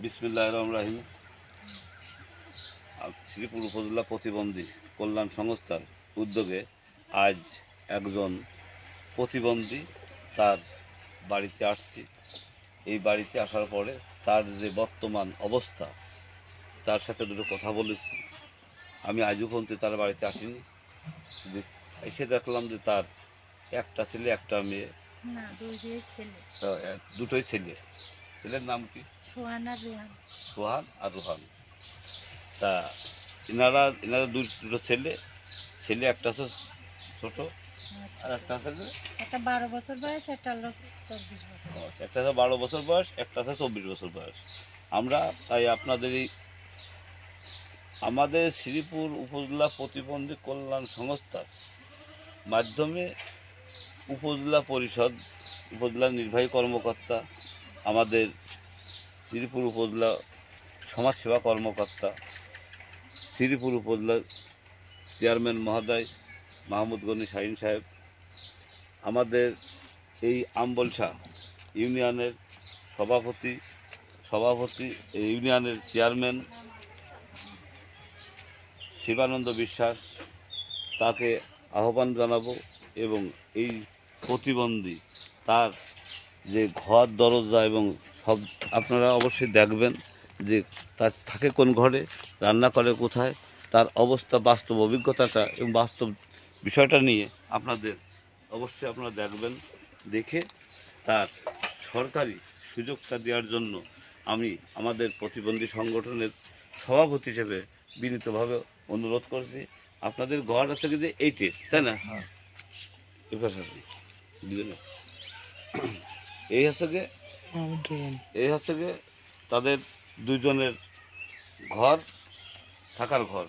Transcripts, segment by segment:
বিসমিল্লাহ রাহিম। আ- শ্রীপুর উপজেলা প্রতিবন্ধী কল্যাণ সংস্থার উদ্যোগে আজ একজন প্রতিবন্ধী তার বাড়িতে আসছি। এই বাড়িতে আসার পরে তার যে বর্তমান অবস্থা তার সাথে দুটো কথা বলেছি। আমি আজও পর্যন্ত তার বাড়িতে আসিনি। এসে দেখলাম যে তার একটা ছেলে একটা মেয়ে। দুটোই ছেলে। ছেলের নাম কি? রুহান। সোহান আর রোহান। তা এনারা এনারা দুটো ছেলে। ছেলে একটা আছে ছোট আর একটা আছে একটা বারো বছর বয়স একটা হলো চব্বিশ বছর। একটা আছে বারো বছর বয়স একটা আছে চব্বিশ বছর বয়স। আমরা তাই আপনাদের এই আমাদের শ্রীপুর উপজেলা প্রতিবন্ধী কল্যাণ সংস্থার মাধ্যমে উপজেলা পরিষদ উপজেলা নির্বাহী কর্মকর্তা আমাদের শ্রীপুর উপজেলা সমাজসেবা কর্মকর্তা, শ্রীপুর উপজেলা চেয়ারম্যান মহোদয় মাহমুদ গনি শাহিন সাহেব, আমাদের এই আমবলসা ইউনিয়নের সভাপতি সভাপতি ইউনিয়নের চেয়ারম্যান শিবানন্দ বিশ্বাস, তাকে আহ্বান জানাব এবং এই প্রতিবন্ধী তার যে ঘর দরজা এবং সব আপনারা অবশ্যই দেখবেন যে তার থাকে কোন ঘরে রান্না করে কোথায় তার অবস্থা বাস্তব অভিজ্ঞতাটা এবং বাস্তব বিষয়টা নিয়ে আপনাদের অবশ্যই আপনারা দেখবেন দেখে তার সরকারি সুযোগটা দেওয়ার জন্য আমি আমাদের প্রতিবন্ধী সংগঠনের সভাপতি হিসেবে বিনীতভাবে অনুরোধ করছি। আপনাদের ঘর আছে কিন্তু এইটে তাই না? আসুন। এই হচ্ছে গিয়ে এই হচ্ছে গিয়ে তাদের দুজনের ঘর থাকার ঘর।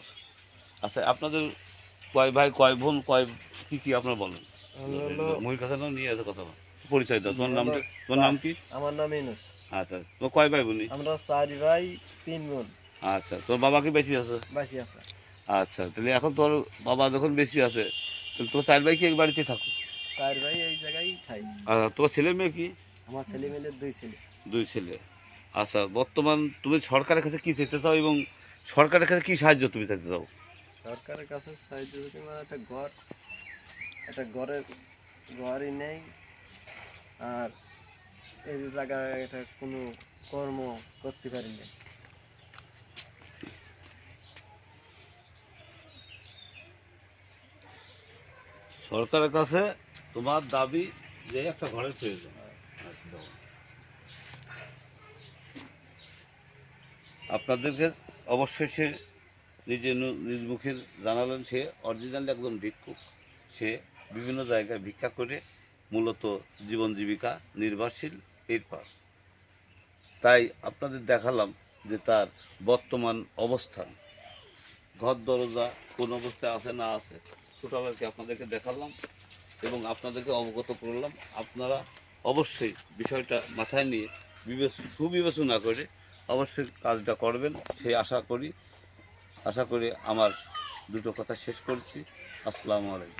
আচ্ছা আপনাদের কয় ভাই কয় বোন কয় কি কি আপনার বলেন? মহির কাছে নাও নিয়ে আছে কথা বল। পরিচয় দাও তোমার নাম তোমার নাম কি? আমার নাম ইনুস আচ্ছা তোমার কয় ভাই বোনি? আমরা চারি ভাই তিন বোন। আচ্ছা তোর বাবা কি বেশি আছে? বাসি আছে। আচ্ছা তাহলে এখন তোর বাবা যখন বেশি আছে তাহলে তোর চার ভাই কি এক বাড়িতে থাকো চার ভাই এই জায়গায় খাই আর তোর ছেলে মেয়ে কি? আমার ছেলে মেলে দুই ছেলে। দুই ছেলে। আচ্ছা বর্তমান তুমি সরকারের কাছে কি চাইতে চাও এবং সরকারের কাছে কি সাহায্য তুমি চাইতে চাও? সরকারের কাছে সাহায্য মানে একটা ঘর একটা ঘরের ঘরই নেই। আর এই যে জায়গায় এটা কোনো কর্ম করতে পারি না। সরকারের কাছে তোমার দাবি যে একটা ঘরের প্রয়োজন। আপনাদেরকে অবশ্যই সে নিজে নিজ মুখে জানালেন, সে অরিজিনাল একজন ভিক্ষুক। সে বিভিন্ন জায়গায় ভিক্ষা করে মূলত জীবন জীবিকা নির্ভরশীল এরপর। তাই আপনাদের দেখালাম যে তার বর্তমান অবস্থান। ঘর দরজা কোন অবস্থায় আছে না আছে ছোটবেলাকে আপনাদেরকে দেখালাম এবং আপনাদেরকে অবগত করলাম। আপনারা অবশ্যই বিষয়টা মাথায় নিয়ে বিবেচ, সুবিবেচনা করে অবশ্যই কাজটা করবেন সেই আশা করি আশা করি আমার দুটো কথা শেষ করছি। আসসালামু আলাইকুম।